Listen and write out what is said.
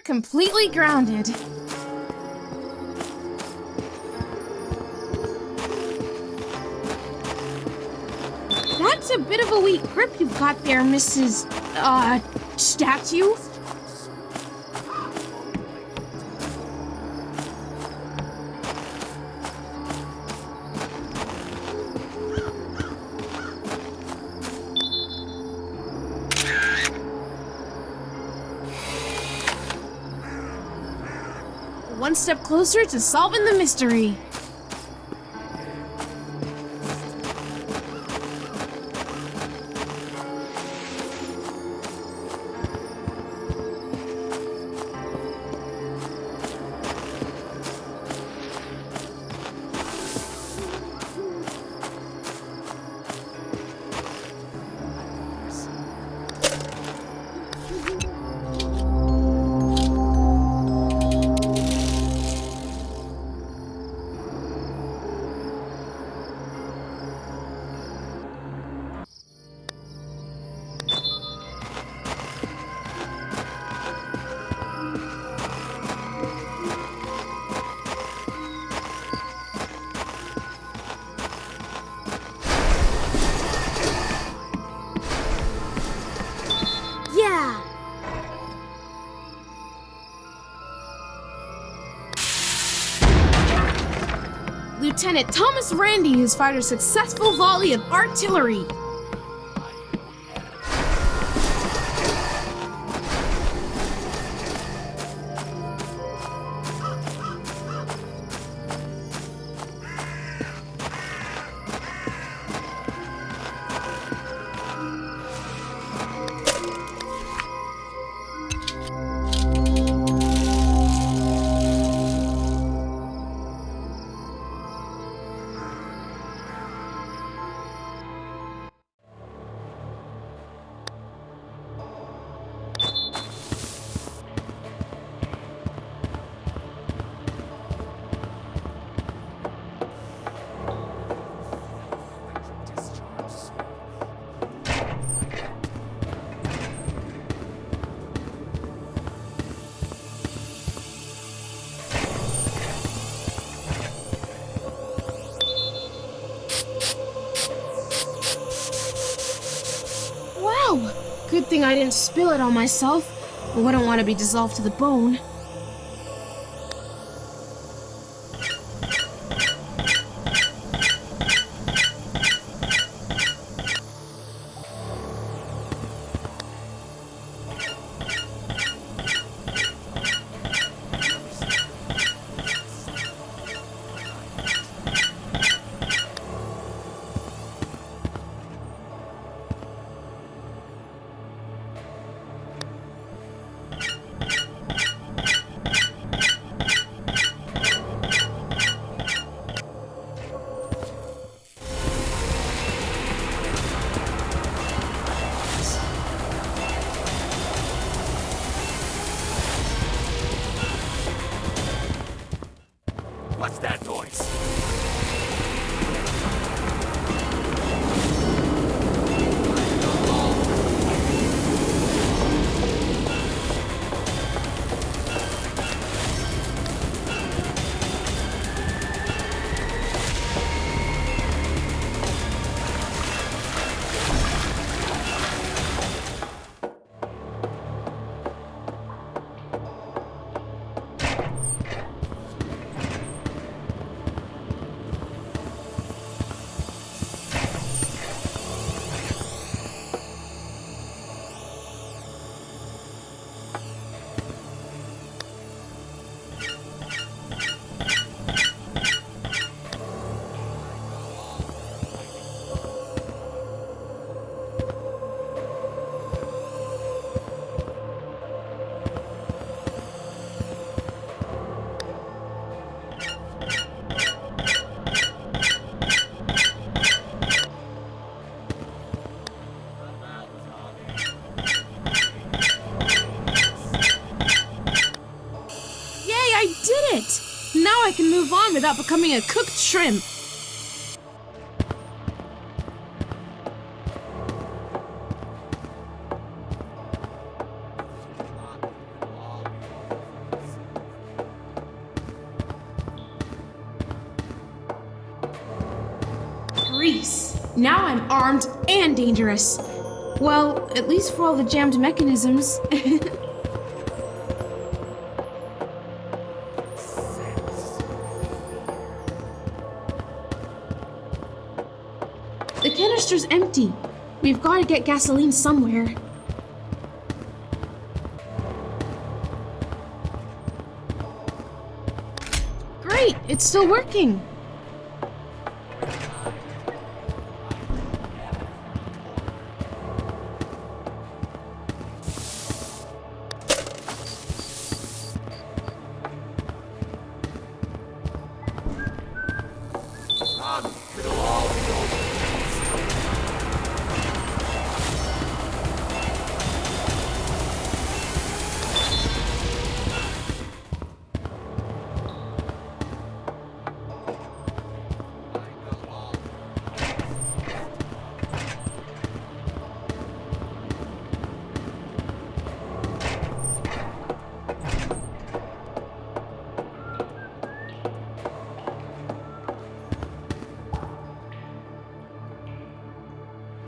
completely grounded. That's a bit of a weak grip you've got there, Mrs. Uh, statue. One step closer to solving the mystery. Lieutenant Thomas Randy has fired a successful volley of artillery. Good thing I didn't spill it on myself. I wouldn't want to be dissolved to the bone. What's that noise? can move on without becoming a cooked shrimp. Grease. Now I'm armed and dangerous. Well, at least for all the jammed mechanisms. canister's empty. We've got to get gasoline somewhere. Great, it's still working.